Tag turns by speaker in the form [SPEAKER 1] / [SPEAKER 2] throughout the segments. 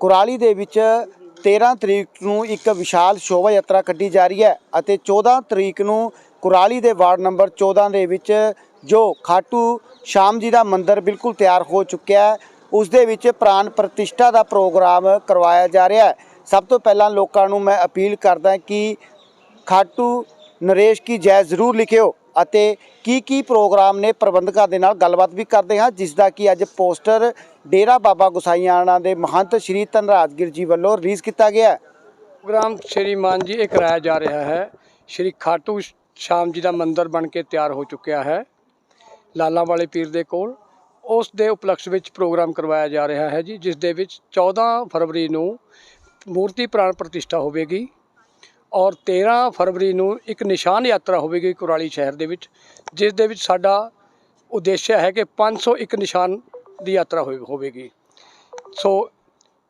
[SPEAKER 1] ਕੁਰਾਲੀ ਦੇ ਵਿੱਚ 13 ਤਰੀਕ ਨੂੰ ਇੱਕ ਵਿਸ਼ਾਲ ਸ਼ੋਭਾ ਯਾਤਰਾ ਕੱਢੀ ਜਾ ਰਹੀ ਹੈ ਅਤੇ 14 ਤਰੀਕ ਨੂੰ ਕੁਰਾਲੀ ਦੇ ਵਾਰਡ ਨੰਬਰ 14 ਦੇ ਵਿੱਚ ਜੋ ਖਾਟੂ ਸ਼ਾਮ ਜੀ ਦਾ ਮੰਦਿਰ ਬਿਲਕੁਲ ਤਿਆਰ ਹੋ ਚੁੱਕਿਆ ਹੈ ਉਸ ਦੇ ਵਿੱਚ ਪ੍ਰਾਨ ਪ੍ਰਤਿਸ਼ਠਾ ਦਾ ਪ੍ਰੋਗਰਾਮ ਕਰਵਾਇਆ ਜਾ ਰਿਹਾ ਹੈ। ਸਭ ਤੋਂ ਪਹਿਲਾਂ ਲੋਕਾਂ ਨੂੰ ਮੈਂ ਅਪੀਲ ਕਰਦਾ ਕਿ ਖਾਟੂ ਨਰੇਸ਼ ਕੀ ਜੈ ਜ਼ਰੂਰ ਲਿਖਿਓ ਅਤੇ ਕੀ ਕੀ ਪ੍ਰੋਗਰਾਮ ਨੇ ਪ੍ਰਬੰਧਕਾਂ ਦੇ ਨਾਲ ਗੱਲਬਾਤ ਵੀ ਕਰਦੇ ਹਾਂ, ਜਿਸ ਦਾ ਕਿ ਅੱਜ ਪੋਸਟਰ ਡੇਰਾ ਬਾਬਾ ਗੁਸਾਈਆਣਾ ਦੇ ਮਹੰਤ ਸ਼੍ਰੀ ਧਨਰਾਜਗਿਰ ਜੀ ਵੱਲੋਂ ਰਿਲੀਜ਼ ਕੀਤਾ ਗਿਆ ਹੈ।
[SPEAKER 2] ਪ੍ਰੋਗਰਾਮ ਸ਼੍ਰੀਮਾਨ ਜੀ, ਇਹ ਕਰਾਇਆ ਜਾ ਰਿਹਾ ਹੈ। ਸ਼੍ਰੀ ਖਾਟੂ ਸ਼ਾਮ ਜੀ ਦਾ ਮੰਦਿਰ ਬਣ ਕੇ ਤਿਆਰ ਹੋ ਚੁੱਕਿਆ ਹੈ। ਲਾਲਾਂ ਵਾਲੇ ਪੀਰ ਦੇ ਕੋਲ ਉਸ ਦੇ ਉਪਲਕਸ਼ ਵਿੱਚ ਪ੍ਰੋਗਰਾਮ ਕਰਵਾਇਆ ਜਾ ਰਿਹਾ ਹੈ ਜੀ, ਜਿਸ ਦੇ ਵਿੱਚ 14 ਫਰਵਰੀ ਨੂੰ ਮੂਰਤੀ ਪ੍ਰਾਣ ਪ੍ਰਤਿਸ਼ਠਾ ਹੋਵੇਗੀ ਔਰ 13 ਫਰਵਰੀ ਨੂੰ ਇੱਕ ਨਿਸ਼ਾਨ ਯਾਤਰਾ ਹੋਵੇਗੀ ਕੁਰਾਲੀ ਸ਼ਹਿਰ ਦੇ ਵਿੱਚ, ਜਿਸ ਦੇ ਵਿੱਚ ਸਾਡਾ ਉਦੇਸ਼ ਹੈ ਕਿ 501 ਨਿਸ਼ਾਨ ਦੀ ਯਾਤਰਾ ਹੋਵੇ- ਹੋਵੇਗੀ। ਸੋ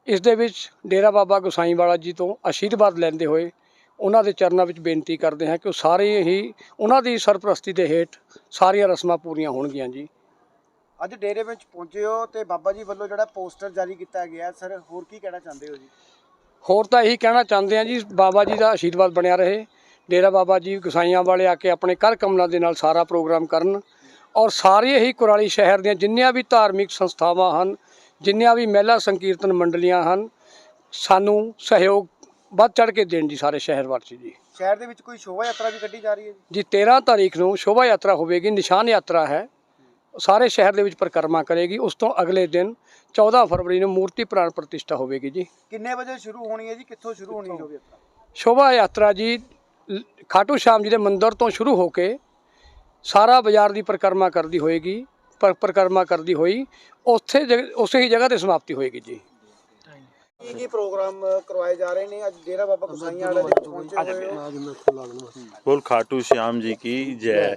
[SPEAKER 2] ਇਸ ਦੇ ਵਿੱਚ ਡੇਰਾ ਬਾਬਾ ਗੁਸਾਈ ਵਾਲਾ ਜੀ ਤੋਂ ਆਸ਼ੀਰਵਾਦ ਲੈਂਦੇ ਹੋਏ ਉਹਨਾਂ ਦੇ ਚਰਨਾਂ ਵਿੱਚ ਬੇਨਤੀ ਕਰਦੇ ਹਾਂ ਕਿ ਉਹ ਸਾਰੇ ਹੀ ਉਹਨਾਂ ਦੀ ਸਰਪ੍ਰਸਤੀ ਦੇ ਹੇਠ ਸਾਰੀਆਂ ਰਸਮਾਂ ਪੂਰੀਆਂ ਹੋਣਗੀਆਂ ਜੀ।
[SPEAKER 1] ਅੱਜ ਡੇਰੇ ਵਿੱਚ ਪਹੁੰਚੇ ਹੋ ਤੇ ਬਾਬਾ ਜੀ ਵੱਲੋਂ ਜਿਹੜਾ ਪੋਸਟਰ ਜਾਰੀ ਕੀਤਾ ਗਿਆ ਸਰ ਹੋਰ ਕੀ ਕਹਿਣਾ ਚਾਹੁੰਦੇ ਹੋ ਜੀ?
[SPEAKER 2] ਹੋਰ ਤਾਂ ਇਹੀ ਕਹਿਣਾ ਚਾਹੁੰਦੇ ਹਾਂ ਜੀ ਬਾਬਾ ਜੀ ਦਾ ਆਸ਼ੀਰਵਾਦ ਬਣਿਆ ਰਹੇ ਡੇਰਾ ਬਾਬਾ ਜੀ ਗੁਸਾਈਆਂ ਵਾਲੇ ਆ ਕੇ ਆਪਣੇ ਕਰ ਕਮਲਾਂ ਦੇ ਨਾਲ ਸਾਰਾ ਪ੍ਰੋਗਰਾਮ ਕਰਨ ਔਰ ਸਾਰੇ ਹੀ ਕੁਰਾਲੀ ਸ਼ਹਿਰ ਦੀਆਂ ਜਿੰਨੀਆਂ ਵੀ ਧਾਰਮਿਕ ਸੰਸਥਾਵਾਂ ਹਨ ਜਿੰਨੀਆਂ ਵੀ ਮਹਿਲਾ ਸੰਕੀਰਤਨ ਮੰਡਲੀਆਂ ਹਨ ਸਾਨੂੰ ਸਹਿਯੋਗ ਵੱਧ ਚੜ ਕੇ ਦੇਣ ਜੀ ਸਾਰੇ ਸ਼ਹਿਰ ਵਾਸੀ ਜੀ।
[SPEAKER 1] ਸ਼ਹਿਰ ਦੇ ਵਿੱਚ ਕੋਈ ਸ਼ੋਭਾ ਯਾਤਰਾ ਵੀ ਕੱਢੀ ਜਾ ਰਹੀ ਹੈ ਜੀ?
[SPEAKER 2] ਜੀ 13 ਤਾਰੀਖ ਨੂੰ ਸ਼ੋਭਾ ਯਾਤਰਾ ਹੋਵੇਗੀ ਨਿਸ਼ਾਨ ਯਾਤਰਾ ਹੈ। ਸਾਰੇ ਸ਼ਹਿਰ ਦੇ ਵਿੱਚ ਪਰਿਕਰਮਾ ਕਰੇਗੀ। ਉਸ ਤੋਂ ਅਗਲੇ ਦਿਨ 14 ਫਰਵਰੀ ਨੂੰ ਮੂਰਤੀ ਪ੍ਰਾਣ ਪ੍ਰਤਿਸ਼ਠਾ ਹੋਵੇਗੀ ਜੀ।
[SPEAKER 1] ਕਿੰਨੇ ਵਜੇ ਸ਼ੁਰੂ ਹੋਣੀ ਹੈ ਜੀ? ਕਿੱਥੋਂ ਸ਼ੁਰੂ ਹੋਣੀ ਹੈ ਸ਼ੋਭਾ ਯਾਤਰਾ
[SPEAKER 2] ਸ਼ੋਭਾ ਯਾਤਰਾ ਜੀ ਖਾਟੂ ਸ਼ਾਮ ਜੀ ਦੇ ਮੰਦਿਰ ਤੋਂ ਸ਼ੁਰੂ ਹੋ ਕੇ ਸਾਰਾ ਬਾਜ਼ਾਰ ਦੀ ਪਰਿਕਰਮਾ ਕਰਦੀ ਹੋਏਗੀ ਪਰ ਪਰਿਕਰਮਾ ਕਰਦੀ ਹੋਈ ਉੱਥੇ ਜਗ- ਉਸੇ ਹੀ ਜਗ੍ਹਾ ਤੇ ਸਮਾਪਤੀ ਹੋਏਗੀ ਜੀ।
[SPEAKER 1] ਕੀ ਕੀ ਪ੍ਰੋਗਰਾਮ ਕਰਵਾਏ ਜਾ ਰਹੇ ਨੇ? ਅੱਜ ਡੇਰਾ ਬਾਬਾ ਗੁਸਾਈਆਣਾ ਦੇ ਵਿੱਚ ਪਹੁੰਚੇ ਹੋਏ ਹੋ।
[SPEAKER 3] ਬੋਲ ਖਾਟੂ ਸ਼ਾਮ ਜੀ ਕੀ ਜੈ।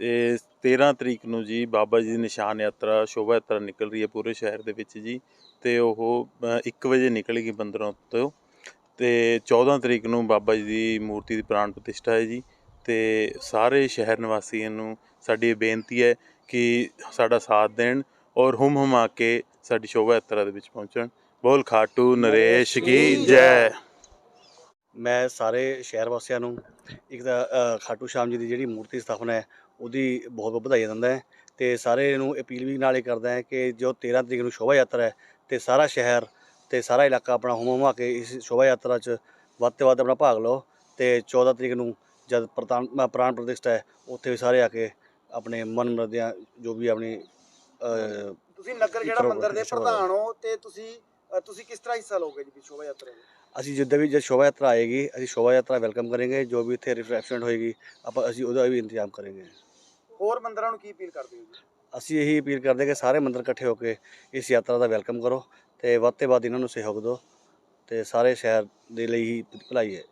[SPEAKER 3] ਇਹ 13 ਤਰੀਕ ਨੂੰ ਜੀ ਬਾਬਾ ਜੀ ਦੀ ਨਿਸ਼ਾਨ ਯਾਤਰਾ, ਸ਼ੋਭਾ ਯਾਤਰਾ ਨਿਕਲ ਰਹੀ ਹੈ ਪੂਰੇ ਸ਼ਹਿਰ ਦੇ ਵਿੱਚ ਜੀ ਤੇ ਉਹ 1 ਵਜੇ ਨਿਕਲੇਗੀ ਬੰਦਰੋਂ ਤੋਂ ਤੇ 14 ਤਰੀਕ ਨੂੰ ਬਾਬਾ ਜੀ ਦੀ ਮੂਰਤੀ ਦੀ ਪ੍ਰਾਣ ਪ੍ਰਤਿਸ਼ਠਾ ਹੈ ਜੀ ਤੇ ਸਾਰੇ ਸ਼ਹਿਰ ਨਿਵਾਸੀਆਂ ਨੂੰ ਸਾਡੀ ਇਹ ਬੇਨਤੀ ਹੈ ਕਿ ਸਾਡਾ ਸਾਥ ਦੇਣ ਔਰ ਹੁਮ ਹੁਮਾ ਕੇ ਸਾਡੀ ਸ਼ੋਭਾ ਯਾਤਰਾ ਦੇ ਵਿੱਚ ਪਹੁੰਚਣ। ਬੋਲ ਖਾਟੂ ਨਰੇਸ਼ ਕੀ ਜੈ।
[SPEAKER 4] ਮੈਂ ਸਾਰੇ ਸ਼ਹਿਰ ਵਾਸੀਆਂ ਨੂੰ ਇੱਕ ਤਾਂ ਖਾਟੂ ਸ਼ਾਮ ਜੀ ਦੀ ਜਿਹੜੀ ਮੂਰਤੀ ਸਥਾਪਨਾ ਹੈ ਉਹਦੀ ਬਹੁਤ ਬਹੁਤ ਵਧਾਈ ਦਿੰਦਾ ਹੈ ਤੇ ਸਾਰੇ ਨੂੰ ਅਪੀਲ ਵੀ ਨਾਲੇ ਕਰਦਾ ਹੈ ਕਿ ਜੋ 13 ਤਰੀਕ ਨੂੰ ਸ਼ੋਭਾ ਯਾਤਰਾ ਹੈ ਤੇ ਸਾਰਾ ਸ਼ਹਿਰ ਤੇ ਸਾਰਾ ਇਲਾਕਾ ਆਪਣਾ ਹੁਮ ਹੁਮਾ ਕੇ ਇਸ ਸ਼ੋਭਾ ਯਾਤਰਾ 'ਚ ਵੱਧ ਤੋਂ ਵੱਧ ਆਪਣਾ ਭਾਗ ਲਓ ਤੇ 14 ਤਰੀਕ ਨੂੰ ਜਦ ਪ੍ਰਤਾਨ ਪ੍ਰਾਣ ਪ੍ਰਤਿਸ਼ਠਾ ਹੈ ਉੱਥੇ ਵੀ ਸਾਰੇ ਆ ਕੇ ਆਪਣੇ ਮਨ ਮਰਦਿਆਂ ਜੋ ਵੀ ਆਪਣੀ
[SPEAKER 1] ਤੁਸੀਂ ਨਗਰ ਜਿਹੜਾ ਮੰਦਿਰ ਦੇ ਪ੍ਰਧਾਨ ਹੋ ਤੇ ਤੁਸੀਂ ਅ, ਤੁਸੀਂ ਕਿਸ ਤਰ੍ਹਾਂ ਹਿੱਸਾ ਲਓਗੇ ਜੀ ਸ਼ੋਭਾ ਯਾਤਰਾ ਵਿੱਚ
[SPEAKER 4] ਅਸੀਂ ਜਿੱਦਾਂ ਵੀ ਜਦ ਸ਼ੋਭਾ ਯਾਤਰਾ ਆਏਗੀ ਅਸੀਂ ਸ਼ੋਭਾ ਯਾਤਰਾ ਵੈਲਕਮ ਕਰਾਂਗੇ ਜੋ ਵੀ ਇੱਥੇ ਰਿਫਰੈਸ਼ਮੈਂਟ ਹੋਏਗੀ ਆਪਾਂ ਅਸੀਂ ਉਹਦਾ ਵੀ ਇੰਤਜ਼ਾਮ ਕਰਾਂਗੇ।
[SPEAKER 1] ਹੋਰ ਮੰਦਿਰਾਂ ਨੂੰ ਕੀ ਅਪੀਲ ਕਰਦੇ ਹੋ ਜੀ?
[SPEAKER 4] ਅਸੀਂ ਇਹੀ ਅਪੀਲ ਕਰਦੇ ਕਿ ਸਾਰੇ ਮੰਦਰ ਇਕੱਠੇ ਹੋ ਕੇ ਇਸ ਯਾਤਰਾ ਦਾ ਵੈਲਕਮ ਕਰੋ ਤੇ ਵੱਧ ਤੋਂ ਵੱਧ ਇਹਨਾਂ ਨੂੰ ਸਹਿਯੋਗ ਦਿਓ ਤੇ ਸਾਰੇ ਸ਼ਹਿਰ ਦੇ ਲਈ ਹੀ ਭਲਾਈ ਹੈ।